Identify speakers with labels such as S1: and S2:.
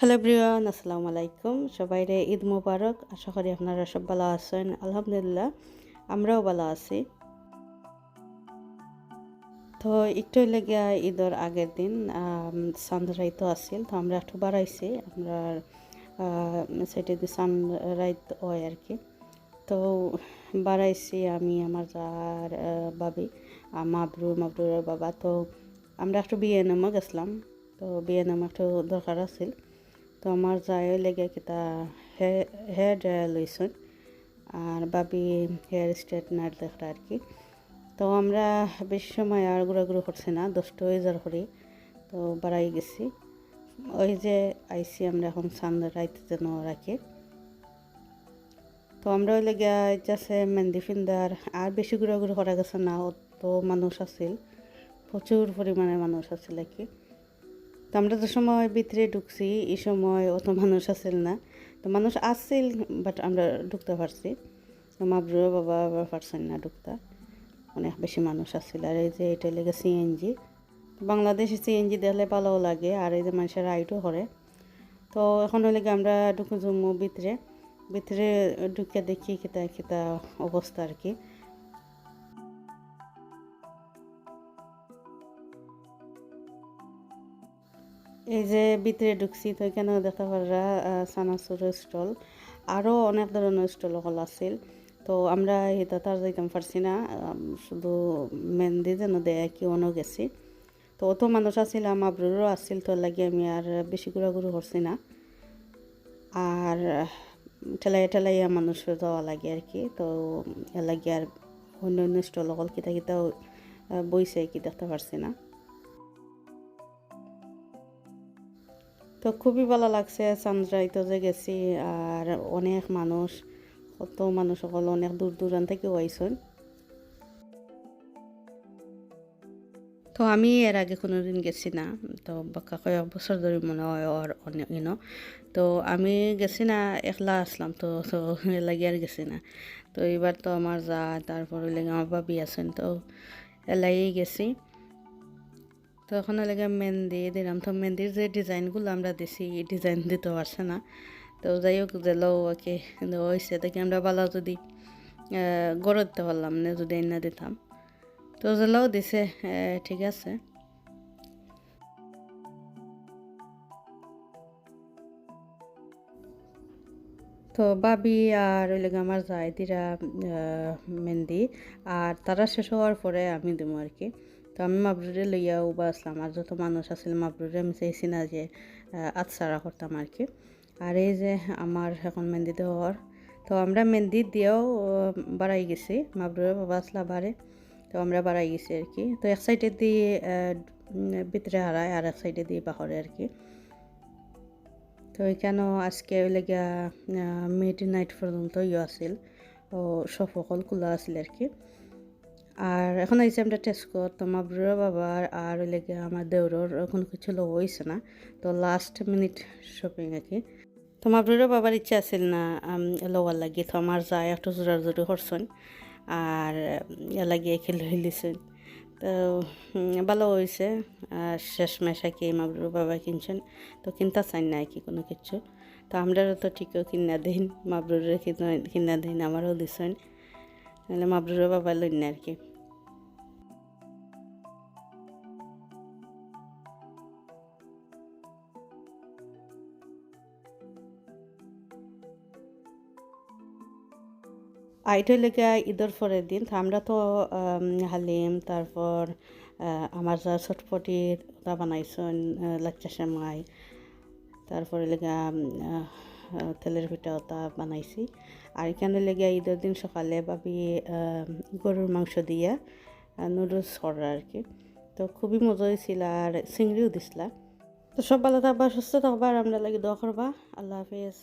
S1: Hello Brian আসসালামু আলাইকুম সবাই রে ঈদ মুবারক। আশা করি আপনারা সব ভালো আছেন। আলহামদুলিল্লাহ, আমরাও ভালো আছি। তো একটু লেগে ঈদের আগের দিন সানরাইতো আসছিল তো আমরা একটু বাড়াইছি। আমরা সেটা সানরাইত হয় আর কি। তো বাড়াইছি আমি, আমার যার বাবি মাবরুর মাবরুরের বাবা। তো আমরা একটু বিয়ে নামে গেছিলাম। তো বিয়ে নামে একটু দরকার আছিল। তো আমার যায় লেগে কিতা হেয়ার ড্রায়ার লইছেন আর বাবি হেয়ার স্ট্রেটনার দেখা আর কি। তো আমরা বেশি সময় আর ঘোরাঘুরি করছি না দশটা যাওয়ার করি তো বাড়াই গেছি। ওই যে আইসি আমরা এখন সান্দার রাইতে যেন রাখি। তো আমরা ওই লেগে যাচ্ছে মেহেন্দি ফিন্দার, আর বেশি ঘোরাঘুরি করা গেছে না, অত মানুষ আছিল, প্রচুর পরিমাণে মানুষ আছিল আর কি। তো আমরা যে সময় ভিতরে ঢুকছি, এই সময় অত মানুষ আসছিল না। তো মানুষ আসছিল বাট আমরা ঢুকতে পারছি। মাবরুর বাবা আবার পারছেন না ঢুকতে। অনেক বেশি মানুষ আসছিল আর এই যে এটা লেগে সিএনজি বাংলাদেশে সিএনজি দেখলে ভালোও লাগে, আর এই যে মানুষের রাইডও করে। তো এখন লেগে আমরা ঢুকে জমু ভিতরে। ভিতরে ঢুকে দেখি কিতা কিতা অবস্থা আর কি। এই যে ভিতরে ঢুকছি, তো এখানে দেখতে পারা সানাসুরের স্টল। আরও অনেক ধরনের স্টল হল আছিল। তো আমরা এটা তার যাইতাম পারছি না শুধু মেহেন্দি যেন দেয় কি অন্য গেছি। তো অত মানুষ আছিল আমার ব্রুরও আছিল, তো লাগে আমি আর বেশি ঘোরাঘুরি করছি না। আর ঠেলাই ঠেলাইয়া মানুষ যাওয়া লাগে আর কি। তো এ লাগে আর অন্য অন্য স্টল অকল কিতা কিতা বইছে কি দেখতে পারছি না। তো খুবই ভালো লাগছে সানরাইতে যে গেছি আর অনেক মানুষ, কত মানুষ সকল অনেক দূর দূরান থেকে আইসন। তো আমি এর আগে কোনো দিন গেছি না, তো বাক্কা কয়েক বছর ধরে মনে হয় আর অনেক ইনো তো আমি গেছি না, একলা আসলাম তো তো লাগে আর গেছি না। তো এবার তো আমার যা, তারপরে লেগে আমার বাবি আছেন তো এলাই গেছি। তো ওখানে লেগে মেহেন্দি দিলাম। তো মেহেন্দির যে ডিজাইনগুলো আমরা দিছি, এই ডিজাইন দিতে পারছে না। তো যাই হোক জেলাও ওকে হয়েছে দেখি আমরা বালা যদি গড়ে দিতে পারলাম না, যদি না দিতাম। তো যে জেলাও দিছে ঠিক আছে। তো বাবি আর ওই লেগে আমার যায় দিরা মেহেন্দি, আর তারা শেষ হওয়ার পরে আমি দেবো আর কি। তো আমি মাবরুরে লইয়া উবা আসলাম আর যত মানুষ আছিল মাবরুরে আমি চাইছি না যে আতসারা করতাম আর কি আর এই যে আমার এখন মেহেন্দি দেওয়ার তো আমরা মেহেন্দি দিয়েও বাড়াই গেছি মাবরুরে বাবা আসলা বাড়ে তো আমরা বাড়াই গেছি আর কি তো এক সাইডে দিয়ে ভিতরে হারায় আর এক সাইডে দিয়ে বাহরে আর কি তো এখানেও আজকে লেগা মিড নাইট পর্যন্ত ইয়ে আছিল ও সব সকল খোলা আছিল আর কি আর এখন আইসি আমরা টেস্ট কর তো মাবরুর বাবার আর ওই লেগে আমার দেউরর কোনো কিছু লোক হয়েছে না। তো লাস্ট মিনিট শপিং আর কি তো মাবরুর বাবার ইচ্ছা আছিল না লোয়ার লাগি। তো আমার যায় একটু জোরি করছেন আর লাগিয়ে খেলে হইলিছেন তো ভালো হয়েছে আর শেষ মেশা কি মাবরুর বাবা কিনছেন। তো কিনতে চাই না কি কোনো কিছু। তো আমরা তো ঠিকও কিনা দিন মাবরুরের কিনা দিন, আমারও দিছেন। নাহলে মাবরুরের বাবা লইন আর কি আইটা লেগে ঈদের পরের দিন আমরা তো হালিম, তারপর আমার যা ছটপটির ওটা বানাইছেন লাচ্চা সেমাই, তারপরে লেগে তেলের পিঠা ওটা বানাইছি। আর এখানে লেগে ঈদের দিন সকালে ভাবি গরুর মাংস দিয়ে নুডলস করার আর কি। তো খুবই মজা হয়েছিল আর চিংড়িও দিছিলা। তো সব ভালো থাকবা, সুস্থ থাকবা আর আমরা লাগে দোয়া করবা। আল্লাহ হাফিজ।